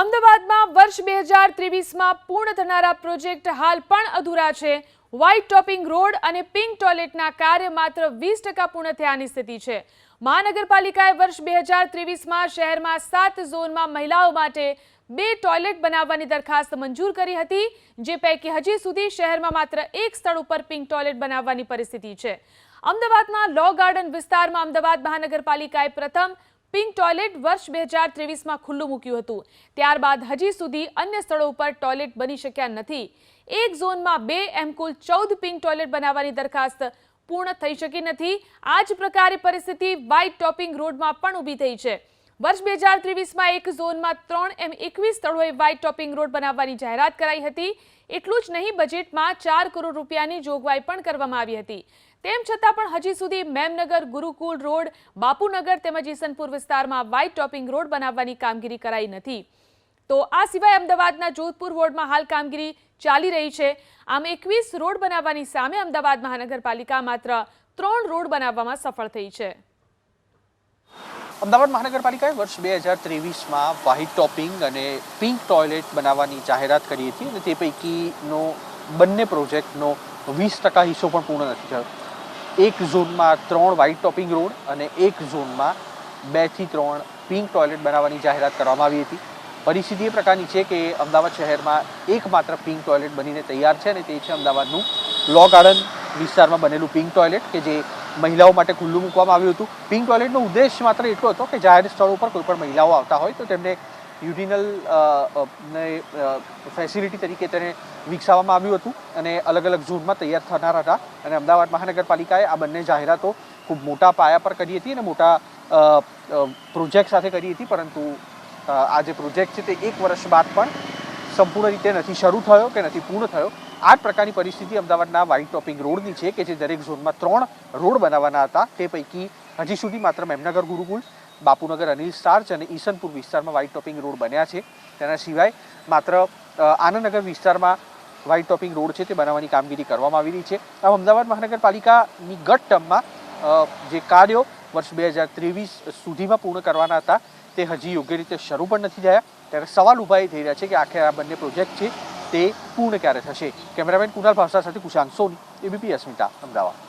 અમદાવાદમાં વર્ષ બે હજાર ત્રેવીસમાં પૂર્ણ થનારા પ્રોજેક્ટ હાલ પણ અધૂરા છે. વ્હાઇટ ટોપિંગ રોડ અને પિંક ટોયલેટના કાર્ય માત્ર વીસ ટકા પૂર્ણ થયાની સ્થિતિ છે. મહાનગરપાલિકાએ વર્ષ બે હજાર ત્રેવીસમાં શહેરમાં સાત ઝોનમાં મહિલાઓ માટે બે ટોયલેટ બનાવવાની દરખાસ્ત મંજૂર કરી હતી, જે પૈકી હજી સુધી શહેરમાં માત્ર એક સ્થળ ઉપર પિંક ટોયલેટ બનાવવાની પરિસ્થિતિ છે. અમદાવાદના લો ગાર્ડન વિસ્તારમાં અમદાવાદ મહાનગરપાલિકાએ પ્રથમ પિંક ટોયલેટ વર્ષ બે હજાર ત્રેવીસમાં ખુલ્લું મૂક્યું હતું. ત્યારબાદ હજી સુધી અન્ય સ્થળો ઉપર ટોયલેટ બની શક્યા નથી. એક ઝોનમાં બે એમ કુલ ચૌદ પિંક ટોયલેટ બનાવવાની દરખાસ્ત પૂર્ણ થઈ શકી નથી. આ જ પ્રકારે પરિસ્થિતિ વ્હાઇટ ટોપિંગ રોડમાં પણ ઊભી થઈ છે. વર્ષ બે હજાર ત્રેવીસમાં એક ઝોનમાં ત્રણ એમ એકવીસ સ્થળોએ વ્હાઇટ ટોપિંગ રોડ બનાવવાની જાહેરાત કરાઈ હતી. એટલું જ નહીં બજેટમાં ચાર કરોડ રૂપિયાની જોગવાઈ પણ કરવામાં આવી હતી. તેમ છતાં પણ હજી સુધી મેમનગર ગુરુકુળ રોડ, બાપુનગર તેમજ ઈસનપુર વિસ્તારમાં વ્હાઇટ ટોપિંગ રોડ બનાવવાની કામગીરી કરાઈ નથી. તો આ સિવાય અમદાવાદના જોધપુર વોર્ડમાં હાલ કામગીરી ચાલી રહી છે. આમ એકવીસ રોડ બનાવવાની સામે અમદાવાદ મહાનગરપાલિકા માત્ર ત્રણ રોડ બનાવવામાં સફળ થઈ છે. અમદાવાદ મહાનગરપાલિકાએ વર્ષ બે હજાર ત્રેવીસમાં વ્હાઇટ ટોપિંગ અને પિંક ટોયલેટ બનાવવાની જાહેરાત કરી હતી અને તે પૈકીનો બંને પ્રોજેક્ટનો વીસ ટકા હિસ્સો પણ પૂર્ણ નથી થયો. એક ઝોનમાં ત્રણ વ્હાઇટ ટોપિંગ રોડ અને એક ઝોનમાં બેથી ત્રણ પિંક ટોયલેટ બનાવવાની જાહેરાત કરવામાં આવી હતી. પરિસ્થિતિ એ પ્રકારની છે કે અમદાવાદ શહેરમાં એકમાત્ર પિંક ટોયલેટ બનીને તૈયાર છે અને તે છે અમદાવાદનું લો ગાર્ડન વિસ્તારમાં બનેલું પિંક ટોયલેટ કે જે મહિલાઓ માટે ખુલ્લું મૂકવામાં આવ્યું હતું. પિંક ટોયલેટનો ઉદ્દેશ માત્ર એટલો હતો કે જાહેર સ્થળો પર કોઈ પણ મહિલાઓ આવતા હોય તો તેમને યુરિનલ ફેસિલિટી તરીકે તેને વિકસાવવામાં આવ્યું હતું અને અલગ અલગ ઝોનમાં તૈયાર થનાર હતા. અને અમદાવાદ મહાનગરપાલિકાએ આ બંને જાહેરાતો ખૂબ મોટા પાયા પર કરી હતી અને મોટા પ્રોજેક્ટ સાથે કરી હતી. પરંતુ આ જે પ્રોજેક્ટ છે તે એક વર્ષ બાદ પણ સંપૂર્ણ રીતે નથી શરૂ થયો કે નથી પૂર્ણ થયો. આ પ્રકારની પરિસ્થિતિ અમદાવાદના વાઇટ ટોપિંગ રોડની છે કે જે દરેક ઝોનમાં ત્રણ રોડ બનાવવાના હતા. તે પૈકી હજી સુધી માત્ર મેમનગર ગુરુકુલ બાપુનગર અનિલ સ્ટાર્ચ અને ઈસનપુર વિસ્તારમાં વ્હાઇટ ટોપિંગ રોડ બન્યા છે. તેના સિવાય માત્ર આનંદનગર વિસ્તારમાં વ્હાઇટ ટોપિંગ રોડ છે તે બનાવવાની કામગીરી કરવામાં આવી રહી છે. આમ અમદાવાદ મહાનગરપાલિકાની ગત ટર્મમાં જે કાર્યો વર્ષ બે હજાર ત્રેવીસ સુધીમાં પૂર્ણ કરવાના હતા, તે હજી યોગ્ય રીતે શરૂ પણ નથી થયા. ત્યારે સવાલ ઊભા એ થઈ રહ્યા છે કે આખરે આ બંને પ્રોજેક્ટ છે તે પૂર્ણ ક્યારે થશે? કેમેરામેન કુનાલ ભાવસા સાથે કુશાંક સોની, એબીપી અસ્મિતા, અમદાવાદ.